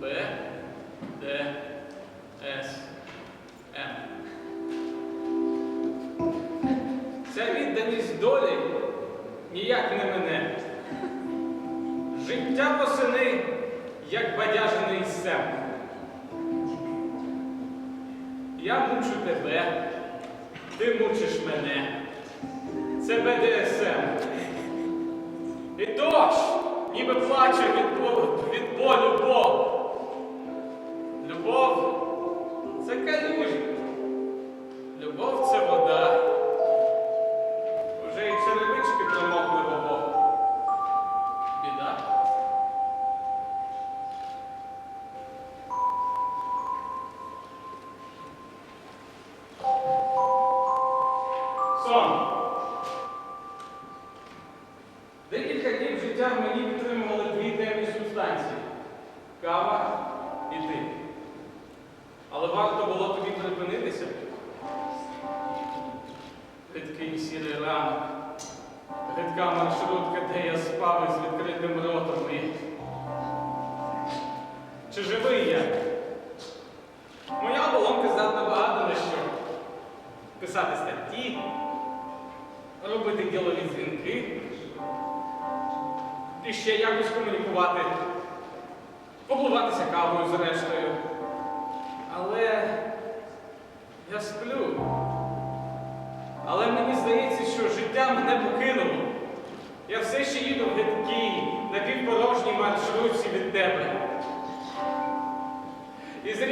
Д, С, М. Ця відданість долі ніяк не мене. Життя восени, як бадяжений сем. Я мучу тебе, ти мучиш мене. Це БДСМ. І дощ, ніби плаче від болю Бог. Любов це калюжі. Любов це вода. Уже і черевички промокли в обох. Біда. Сон. Декілька днів життя мені підтримували дві темні субстанції кава і ти. Але варто було тобі припинитися. Гидкий сірий ранок, гидка маршрутка, де я спав із відкритим ротом і... Чи живий я? Моя оболонка здатна багато на що. Писати статті, робити ділові дзвінки, і ще якось комунікувати, побуватися кавою зрештою. Але я сплю. Але мені здається, що життя мене покинуло. Я все ще їду в гидкій, напівпорожній маршрутці від тебе. І з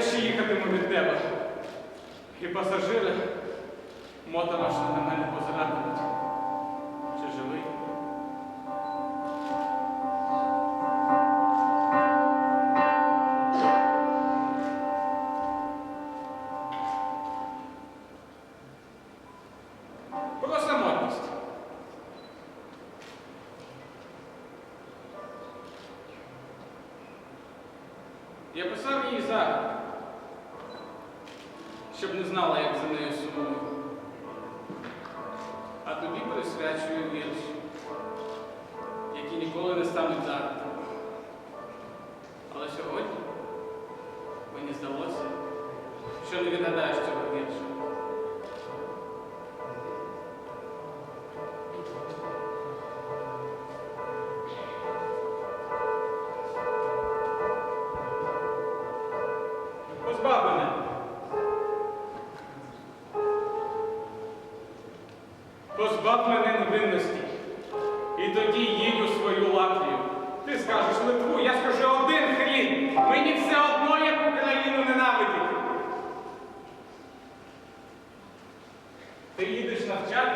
все ще їхатиму від тебе. І пасажири моторошно на мене позиратимуть. Чи живий? Про самотність. Я писав їй зараз, щоб не знала, як за нею сумую. А тобі присвячую вірші, які ніколи не стануть зараз. Але сьогодні мені здалося, що не відгадаєш цього Позбав мене невинності. І тоді їдь у свою Латвію. Ти скажеш Литву, я скажу один хрін. Мені все одно, як Україну ненавидіти. Ти їдеш навчатись?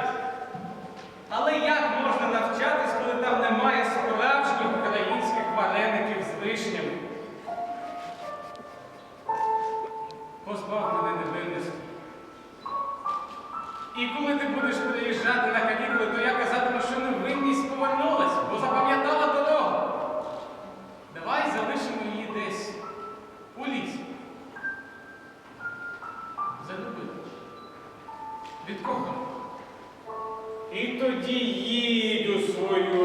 І коли ти будеш приїжджати на канікули, то я казатиму, що невинність повернулась, бо запам'ятала дорогу. Давай залишимо її десь у лісі. Залюбили. Від кого? І тоді їдь у свою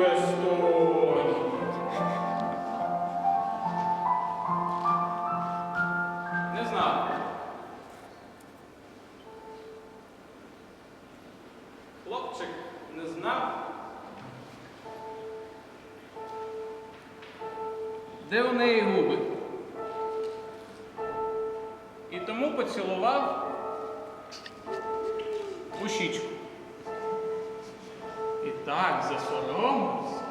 Хлопчик не знав, де у неї губи. І тому поцілував у щічку. І так засоромився,